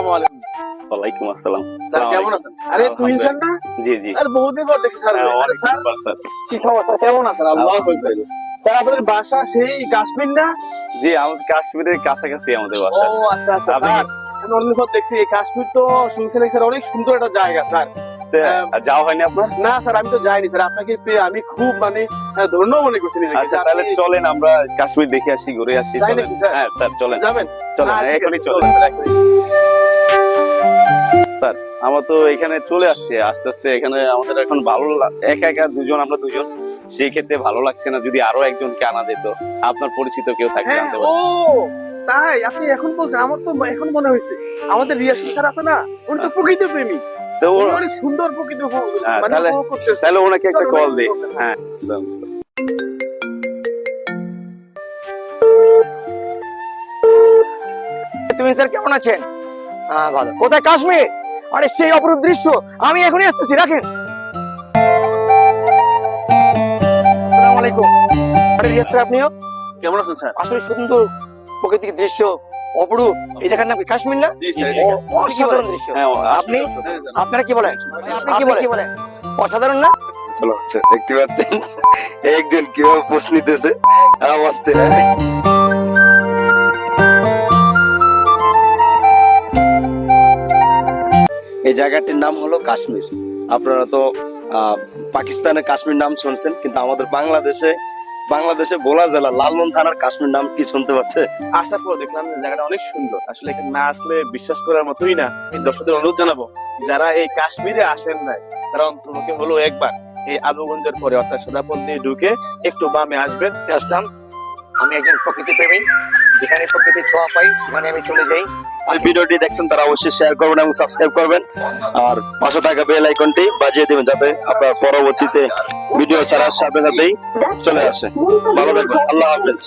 আসসালামু আলাইকুম। ওয়ালাইকুম আসসালাম। স্যার কেমন আছেন? আরে তুই স্যার না? জি জি। আর বহুদিন পর দেখছি স্যার। হ্যাঁ, আরে স্যার। কি সমস্যা কেমন আছেন? আল্লাহ আলহামদুলিল্লাহ। স্যার আপনাদের বাসা সেই কাশ্মীর না? জি আমাদের কাশ্মীরের কাছাকাছি আমাদের ও আচ্ছা আচ্ছা স্যার। আমি অনেকদিন পর দেখছি কাশ্মীর তো শুনছি নাকি স্যার অনেক সুন্দর একটা জায়গা স্যার। যাওয়া হয়নি আপনার? না স্যার আমি তো যাইনি স্যার। আপনাকে পেয়ে আমি খুব মানে ধন্য মনে করছি আচ্ছা তাহলে চলেন আমরা কাশ্মীর দেখে আসি ঘুরে আসি হ্যাঁ স্যার চলেন। যাবেন? চলেন ঠিক এখনই চলেন। স্যার আমরা তো এখানে চলে আসছি। আস্তে আস্তে এখানে আমাদের এখন ভালো একা একা দুজন আমরা দুজন সেই ক্ষেত্রে ভালো লাগছে না যদি আরও একজনকে আনা যেত। আপনার পরিচিত কেউ থাকলে হ্যাঁ আনতে তাই? আপনি এখন বলছেন আমার তো এখন মনে হয়েছে আমাদের রিয়াসুল স্যার আছে না? উনি তো প্রকৃত প্রেমী অনেক সুন্দর প্রকৃত হ্যাঁ, মানে তাহলে- উপভোগ করতেছে। তাহলে ওনাকে একটা কল ওনাকে দিই। call দিই। হ্যাঁ তুমি স্যার কেমন আছেন? হ্যাঁ ভালো। কোথায় কাশ্মীর? আরে সেই অপরূপ দৃশ্য আমি এখনই আসতেছি রাখেন। আসসালামু আলাইকুম। আরে রিয়াজ স্যার আপনিও? কেমন আছেন স্যার? আসলে সুন্দর প্রাকৃতিক দৃশ্য অপরূপ। এই জায়গার নাম কাশ্মীর না? অসাধারণ দৃশ্য। হ্যাঁ আপনি? হ্যাঁ, আপনারা কি বলেন? আপনি কি বলেন? অসাধারণ না? দেখতে পাচ্ছেন। একজন কীভাবে নিতেছে আওয়াজ এই জায়গাটির নাম হলো কাশ্মীর। আপনারা তো আহ, পাকিস্তানের কাশ্মীর নাম শুনছেন কিন্তু আমাদের বাংলাদেশে বাংলাদেশে বোলা জেলা লালমন থানার কাশ্মীর নাম কি শুনতে পাচ্ছে? আসার পর দেখলাম জায়গাটা অনেক সুন্দর। আসলে এখানে না আসলে বিশ্বাস করার মতোই না। দর্শকদের অনুরোধ জানাব যারা এই কাশ্মীরে আসেন নাই তারা অন্ততপক্ষে হলো একবার এই আবুগঞ্জের পরে অর্থাৎ সোনাপন দিয়ে ঢুকে একটু বামে আসবেন। আসলাম। আমি একজন প্রকৃতি প্রেমী যেখানে প্রকৃতির ছোঁয়া পাই সেখানে আমি চলে যাই। ওই ভিডিওটি দেখছেন তারা অবশ্যই শেয়ার করবেন এবং সাবস্ক্রাইব করবেন। আর পাশে থাকা বেল আইকনটি বাজিয়ে দেবেন যাতে আপনার পরবর্তীতে ভিডিও ছাড়ার সাথে সাথেই চলে আসে। ভালো থাকবেন। আল্লাহ হাফেজ।